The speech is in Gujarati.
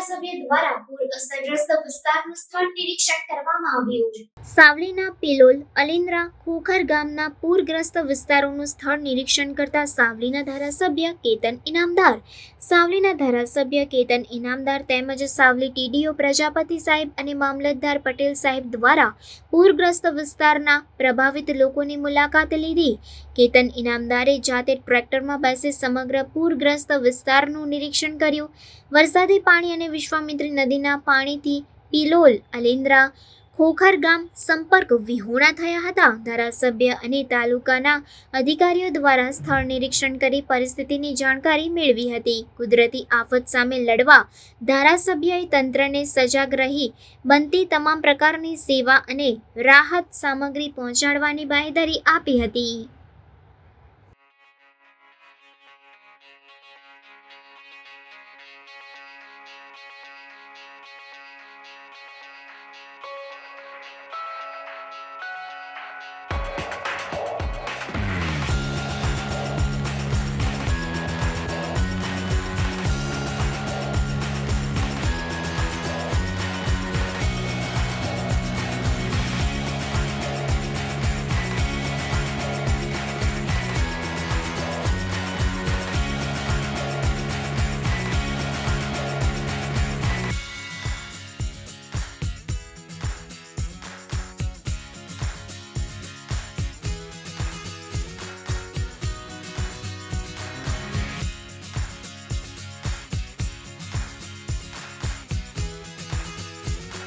અસરગ્રસ્ત વિસ્તારનું સ્થળ નિરીક્ષણ કરવામાં આવ્યું સાવલીના પિલોલ અલિન્દ્રા ખોખર ગામના પૂરગ્રસ્ત વિસ્તારોનું સ્થળ નિરીક્ષણ કરતા સાવલીના ધારાસભ્ય કેતન ઇનામદાર, સાવલીના ધારાસભ્ય કેતન ઇનામદાર તેમજ સાવલી ટીડીઓ પ્રજાપતિ સાહેબ અને મામલતદાર પટેલ સાહેબ દ્વારા પૂરગ્રસ્ત વિસ્તારના પ્રભાવિત લોકોની મુલાકાત લીધી. કેતન ઇનામદારે જાતે ટ્રેક્ટરમાં બેસી સમગ્ર પૂરગ્રસ્ત વિસ્તારનું નિરીક્ષણ કર્યું. વરસાદી પાણી અને વિશ્વામિત્રી નદીના પાણીથી પિલોલ અલિન્દ્રા ખોખર ગામ સંપર્ક વિહોણા થયા હતા. ધારાસભ્ય અને તાલુકાના અધિકારીઓ દ્વારા સ્થળ નિરીક્ષણ કરી પરિસ્થિતિની જાણકારી મેળવી હતી. કુદરતી આફત સામે લડવા ધારાસભ્યએ તંત્રને સજાગ રહી, બનતી તમામ પ્રકારની સેવા અને રાહત સામગ્રી પહોંચાડવાની બાંહેધરી આપી હતી.